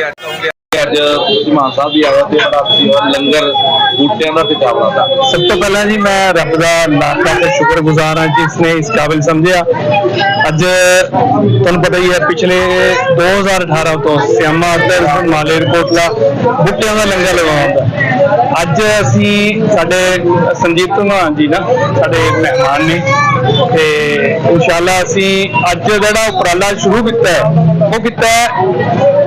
ਕਹੋਗੇ ਕਹੋਗੇ ਅੱਜ ਤੁਸੀਂ ਮਾਨ ਸਾਹਿਬ ਵੀ ਆਏ ਤੇ ਬੜਾ ਤੁਸੀਂ ਲੰਗਰ ਬੂਟਿਆਂ ਦਾ ਤੇ ਚਾਵਲਾਂ ਦਾ ਸਭ ਤੋਂ ਪਹਿਲਾਂ ਜੀ ਮੈਂ ਰੱਬ ਦਾ ਲੱਖ ਲੱਖ ਸ਼ੁਕਰਗੁਜ਼ਾਰ ਹਾਂ ਜਿਸ ਨੇ ਇਸ ਕਾਬਿਲ ਸਮਝਿਆ। ਅੱਜ ਤੁਹਾਨੂੰ ਪਤਾ ਹੀ ਹੈ, ਪਿਛਲੇ 2018 ਤੋਂ ਸਿਆਮਾ ਅਤਰ ਮਾਲੇਰਕੋਟਲਾ ਬੁੱਟਿਆਂ ਦਾ ਲੰਗਰ ਲਗਾਉਂਦਾ ਅੱਜ ਅਸੀਂ ਸਾਡੇ ਸੰਜੀਤ ਧਮਾਨ ਜੀ ਨਾ, ਸਾਡੇ ਮਹਿਮਾਨ ਨੇ ਤੇ ਇਨਸ਼ਾਅੱਲਾ ਅਸੀਂ ਅੱਜ ਜਿਹੜਾ ਉਪਰਾਲਾ ਸ਼ੁਰੂ ਕੀਤਾ ਹੈ, ਉਹ ਕੀਤਾ ਹੈ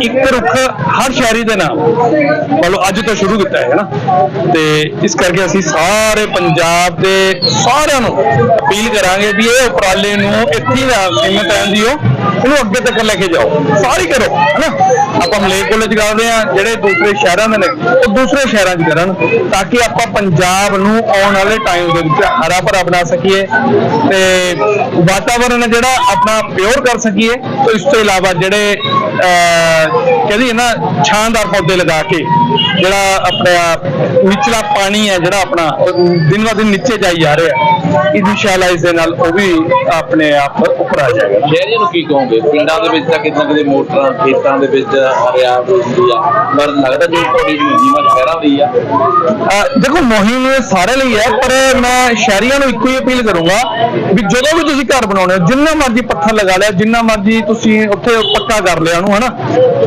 ਇੱਕ ਰੁੱਖ ਹਰ ਸ਼ਹਿਰੀ ਦੇ ਨਾਮ ਮਤਲਬ ਅੱਜ ਤੋਂ ਸ਼ੁਰੂ ਕੀਤਾ ਹੈ ਨਾ ਤੇ ਇਸ ਕਰਕੇ ਅਸੀਂ ਸਾਰੇ ਪੰਜਾਬ ਦੇ ਸਾਰਿਆਂ ਨੂੰ ਅਪੀਲ ਕਰਾਂਗੇ ਵੀ ਇਹ ਉਪਰਾਲੇ ਨੂੰ ਇੱਥੇ ਨਾ ਸੀਮਤ ਰਹਿਣ ਦਿਓ ਇਹਨੂੰ ਅੱਗੇ ਤੱਕ ਲੈ ਕੇ ਜਾਓ ਸਾਰੀ ਕਰੋ ਹਨਾ ਆਪਾਂ ਮਲੇਰਕੋਟਲੇ ਚ ਕਰਦੇ ਆ ਜਿਹੜੇ ਦੂਸਰੇ ਸ਼ਹਿਰਾਂ ਦੇ ਨੇ ਉਹ ਦੂਸਰੇ ਸ਼ਹਿਰਾਂ 'ਚ ਕਰਨ ਤਾਂ ਕਿ ਆਪਾਂ ਪੰਜਾਬ ਨੂੰ ਆਉਣ ਵਾਲੇ ਟਾਈਮ ਦੇ ਵਿੱਚ ਹਰਾ ਭਰਾ ਬਣਾ ਸਕੀਏ ਤੇ ਵਾਤਾਵਰਣ ਹੈ ਜਿਹੜਾ ਆਪਣਾ ਪਿਓਰ ਕਰ ਸਕੀਏ ਤੇ ਇਸ ਤੋਂ ਇਲਾਵਾ ਜਿਹੜੇ ਅਹ, ਕਹਿੰਦੀ ਇਹਨਾਂ ਨਾ ਛਾਂਦਾਰ ਪੌਦੇ ਲਗਾ ਕੇ, ਜਿਹੜਾ ਆਪਣਾ ਨਿਚਲਾ ਪਾਣੀ ਹੈ ਜਿਹੜਾ ਆਪਣਾ, ਦਿਨ ਬ ਦਿਨ ਨੀਚੇ ਜਾਈ ਜਾ ਰਿਹਾ। ਇਨਸ਼ਾਅੱਲਾ ਇਸ ਦੇ ਨਾਲ ਉਹ ਵੀ ਆਪਣੇ ਆਪ ਉੱਪਰ ਆ ਜਾਏਗਾ। ਸ਼ਹਿਰੀਆਂ ਨੂੰ ਕੀ ਕਹੋਗੇ? ਪਿੰਡਾਂ ਦੇ ਵਿੱਚ ਤਾਂ ਕਿਤੇ ਨਾ ਕਿਤੇ ਮੋਟਰਾਂ ਖੇਤਾਂ ਦੇ ਵਿੱਚ ਹਰਿਆਵਲ ਹੁੰਦੀ ਆ। ਪਰ ਲੱਗਦਾ ਜਿਵੇਂ ਤੁਹਾਡੀ ਨੀਮਾ ਸ਼ਹਿਰਾਂ ਦੀ ਆ। ਦੇਖੋ ਮੁਹਿੰਮ ਸਾਰੇ ਲਈ ਹੈ ਪਰ ਮੈਂ ਸ਼ਹਿਰੀਆਂ ਨੂੰ ਇੱਕੋ ਹੀ ਅਪੀਲ ਕਰੂੰਗਾ ਵੀ ਜਦੋਂ ਵੀ ਤੁਸੀਂ ਘਰ ਬਣਾਉਣੇ ਹੋ ਜਿੰਨਾ ਮਰਜ਼ੀ ਪੱਥਰ ਲਗਾ ਲਿਆ ਜਿੰਨਾ ਮਰਜ਼ੀ ਤੁਸੀਂ ਉੱਥੇ ਪੱਕਾ ਕਰ ਲਿਆ ਉਹਨੂੰ ਹਨਾ?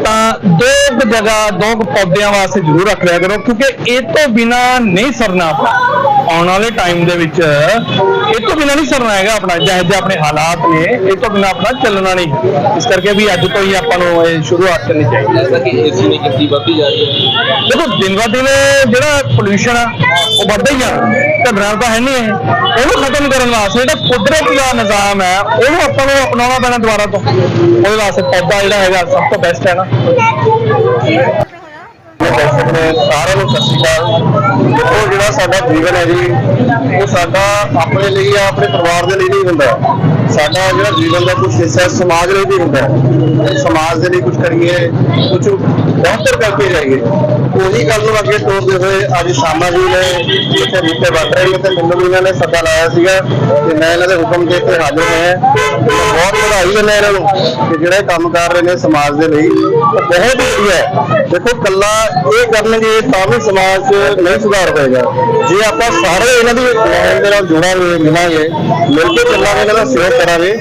ਤਾਂ ਦੋ ਕੁ ਜਗ੍ਹਾ ਦੋ ਕੁ ਪੌਦਿਆਂ ਵਾਸਤੇ ਜ਼ਰੂਰ ਰੱਖ ਲਿਆ ਕਰੋ ਕਿਉਂਕਿ ਇਹ ਤੋਂ ਬਿਨਾ ਨਹੀਂ ਸਰਨਾ ਆਪਣਾ ਆਉਣ ਵਾਲੇ ਟਾਈਮ ਦੇ ਵਿੱਚ ਇਹ ਤੋਂ ਬਿਨਾ ਨਹੀਂ ਸਰਨਾ ਹੈਗਾ ਆਪਣਾ ਜਿਹੇ ਜਿਹੇ ਆਪਣੇ ਹਾਲਾਤ ਨੇ ਇਹ ਤੋਂ ਬਿਨਾ ਆਪਣਾ ਚੱਲਣਾ ਨਹੀਂ। ਇਸ ਕਰਕੇ ਵੀ ਅੱਜ ਤੋਂ ਹੀ ਆਪਾਂ ਨੂੰ ਇਹ ਸ਼ੁਰੂਆਤ ਕਰਨੀ ਚਾਹੀਦੀ ਹੈ। ਕਿ ਵੱਧਦੀ ਜਾ ਰਹੀ ਹੈ। ਦੇਖੋ ਦਿਨ ਬ ਦਿਨ ਜਿਹੜਾ ਪੋਲੂਸ਼ਨ ਆ ਉਹ ਵੱਧਦਾ ਹੀ ਜਾਣਾ ਝਗੜਾ ਤਾਂ ਹੈ ਨਹੀਂ ਇਹ। ਉਹਨੂੰ ਖਤਮ ਕਰਨ ਵਾਸਤੇ ਜਿਹੜਾ ਕੁਦਰਤ ਦਾ ਨਿਜ਼ਾਮ ਹੈ ਉਹਨੂੰ ਆਪਾਂ ਨੂੰ ਅਪਣਾਉਣਾ ਪੈਣਾ ਦੁਬਾਰਾ ਤੋਂ। ਉਹਦੇ ਵਾਸਤੇ ਪੌਦਾ ਜਿਹੜਾ ਹੈਗਾ ਸਭ ਤੋਂ ਬੈਸਟ ਹੈ ਨਾ। ਦਰਸ਼ਕ ਸਾਰਿਆਂ ਨੂੰ ਸਤਿ ਸ਼੍ਰੀ ਅਕਾਲ। ਦੇਖੋ ਜਿਹੜਾ ਸਾਡਾ ਜੀਵਨ ਹੈ ਜੀ, ਉਹ ਸਾਡਾ ਆਪਣੇ ਲਈ ਆ ਆਪਣੇ ਪਰਿਵਾਰ ਦੇ ਲਈ ਨਹੀਂ ਹੁੰਦਾ। ਸਾਡਾ ਜਿਹੜਾ ਜੀਵਨ ਦਾ ਕੁਝ ਹਿੱਸਾ ਸਮਾਜ ਲਈ ਵੀ ਹੁੰਦਾ ਹੈ। ਸਮਾਜ ਦੇ ਲਈ ਕੁਝ ਕਰੀਏ ਕੁਝ ਬਿਹਤਰ ਕਰਕੇ ਜਾਈਏ। ਉਹੀ ਗੱਲ ਨੂੰ ਅੱਗੇ ਤੋਰਦੇ ਹੋਏ ਅੱਜ ਸ਼ਾਮਾ ਜੀ ਨੇ ਇੱਥੇ ਬੂਟੇ ਵੱਟ ਰਹੇ ਤੇ ਮੈਨੂੰ ਵੀ ਇਹਨਾਂ ਨੇ ਸੱਦਾ ਲਾਇਆ ਸੀਗਾ ਤੇ ਮੈਂ ਇਹਨਾਂ ਦੇ ਹੁਕਮ ਦੇ ਉੱਤੇ ਹਾਜ਼ਰ ਹੋਇਆ। ਵਧਾਈ ਦਿੰਦਾ ਇਹਨਾਂ ਨੂੰ ਕਿ ਜਿਹੜੇ ਕੰਮ ਕਰ ਰਹੇ ਨੇ ਸਮਾਜ ਦੇ ਲਈ ਬਹੁਤ ਵਧੀਆ ਹੈ। ਦੇਖੋ ਕੱਲਾ ਇਹ ਕਰਨਗੇ ਤਾਂ ਵੀ ਸਮਾਜ 'ਚ ਨਹੀਂ ਸੁਧਾਰ ਹੋਏਗਾ। ਜੇ ਆਪਾਂ ਸਾਰੇ ਇਹਨਾਂ ਦੀ ਮੁਹਿੰਮ ਦੇ ਨਾਲ ਜੁੜਾਂਗੇ ਮਿਲਾਂਗੇ ਮਿਲ ਕੇ ਚੱਲਾਂਗੇ ਇਹਨਾਂ ਦਾ ਸਹਿਯੋਗ ਕਰਾਂਗੇ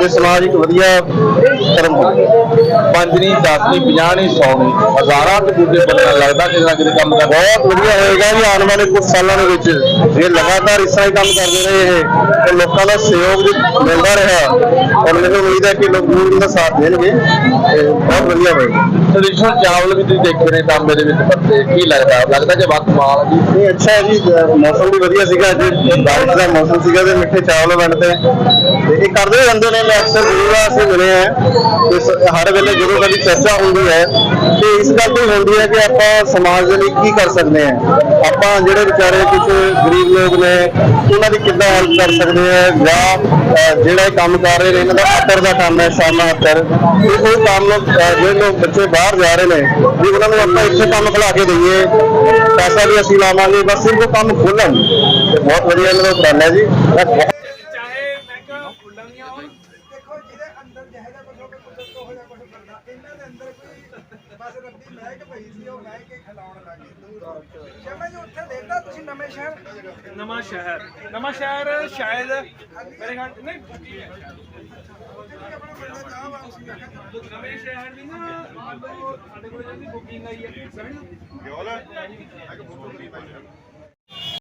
ਤੇ ਸਮਾਜ ਇੱਕ ਵਧੀਆ ਕਰਮ ਹੋਵੇਗਾ ਪੰਜ ਨਹੀਂ 10 ਨਹੀਂ 50 ਨਹੀਂ 100 ਨਹੀਂ ਹਜ਼ਾਰਾਂ ਤੇ ਬੂਟੇ ਬਣਨ ਲੱਗਦਾ ਕਿਤੇ ਨਾ ਕਿਤੇ ਕੰਮ ਕਰ ਬਹੁਤ ਵਧੀਆ ਹੋਏਗਾ ਜੀ ਆਉਣ ਵਾਲੇ ਕੁਝ ਸਾਲਾਂ ਦੇ ਵਿੱਚ। ਇਹ ਲਗਾਤਾਰ ਇਸ ਤਰ੍ਹਾਂ ਹੀ ਕੰਮ ਕਰਦੇ ਰਹੇ ਇਹ ਤੇ ਲੋਕਾਂ ਦਾ ਸਹਿਯੋਗ ਵੀ ਮਿਲਦਾ ਰਿਹਾ। ਔਰ ਮੈਨੂੰ ਉਮੀਦ ਹੈ ਕਿ ਲੋਕ ਜ਼ਰੂਰ ਇਹਦਾ ਸਾਥ ਦੇਣਗੇ ਤੇ ਬਹੁਤ ਵਧੀਆ ਹੋਏਗਾ। ਟ੍ਰੈਡੀਸ਼ਨਲ ਚਾਵਲ ਵੀ ਤੁਸੀਂ ਦੇਖੇ ਨੇ ਤਾਂਬੇ ਦੇ ਵਿੱਚ ਪੱਤੇ ਕੀ ਲੱਗਦਾ? ਲੱਗਦਾ ਜੇ ਵੱਧ ਮਾਲ ਜੀ? ਨਹੀਂ ਅੱਛਾ ਹੈ ਜੀ ਮੌਸਮ ਵੀ ਵਧੀਆ ਸੀਗਾ ਅੱਜ। ਬਾਰਿਸ਼ ਦਾ ਮੌਸਮ ਸੀਗਾ ਤੇ ਮਿੱਠੇ ਚਾਵਲ ਬਣਦੇ ਤੇ। ਇਹ ਕਰਦੇ ਰਹਿੰਦੇ ਨੇ ਮੈਂ ਅਕਸਰ ਜ਼ਰੂਰ ਅਸੀਂ ਮਿਲੇ ਆ। ਤੇ ਹਰ ਵੇਲੇ ਜਦੋਂ ਕਦੀ ਚਰਚਾ ਹੁੰਦੀ ਹੈ ਤੇ ਇਸ ਗੱਲ ਤੋਂ ਹੁੰਦੀ ਹੈ ਕਿ ਆਪਾਂ ਸਮਾਜ ਦੇ ਲਈ ਕੀ ਕਰ ਸਕਦੇ ਹਾਂ। ਆਪਾਂ ਜਿਹੜੇ ਵਿਚਾਰੇ ਕੁਝ ਗਰੀਬ ਲੋਕ ਨੇ ਉਹਨਾਂ ਦੀ ਕਿੱਦਾਂ ਹੈਲਪ ਕਰ ਸਕਦੇ ਆ ਜਾਂ ਜਿਹੜਾ ਕੰਮ ਕਰ ਰਹੇ ਨੇ ਇਹਨਾਂ ਦਾ ਅੱਤਰ ਦਾ ਕੰਮ ਹੈ ਸ਼ਾਮਾ ਅੱਤਰ ਤੇ ਉਹ ਕੰਮ ਜਿਹੜੇ ਲੋਕ ਬੱਚੇ ਬਾਹਰ ਜਾ ਰਹੇ ਨੇ ਵੀ ਉਹਨਾਂ ਨੂੰ ਆਪਾਂ ਇੱਥੇ ਕੰਮ ਖਿਲਾ ਕੇ ਦਈਏ। ਪੈਸਾ ਵੀ ਅਸੀਂ ਲਾਵਾਂਗੇ ਬਸ ਸਿਰਫ ਕੰਮ ਖੋਲਣ ਤੇ ਬਹੁਤ ਵਧੀਆ ਇਹਨਾਂ ਦਾ ਉਪਰਾਲਾ ਹੈ ਜੀ। ਬਸ ਰੱਬੀ ਮਹਿਕ ਪਈ ਸੀ ਉਹ ਮਹਿਕ ਕੇ ਖਿਲਾਉਣ ਲੱਗੇ। ਦੂਰ ਸ਼ਮੇ ਜੀ ਉੱਥੇ ਦੇਖਦਾ ਤੁਸੀਂ ਨਵੇਂ ਸ਼ਹਿਰ। ਨਵਾਂ ਸ਼ਹਿਰ। ਨਵਾਂ ਸ਼ਹਿਰ ਸ਼ਾਇਦ ਮੇਰੇ ਖਿਆਲ ਨਹੀਂ ਬੁੱਕੀ ਹੈ। ਆਪਣਾ ਬੰਦਾ ਚਾਹ ਵਾਪਸ ਨਵੇਂ ਸ਼ਹਿਰ ਦੀ ਨਾ ਆਹ ਦੋ ਸਾਡੇ ਕੋਲ ਜਿਹੜੀ ਬੁਕਿੰਗ ਆਈ ਹੈ। ਸਮਝ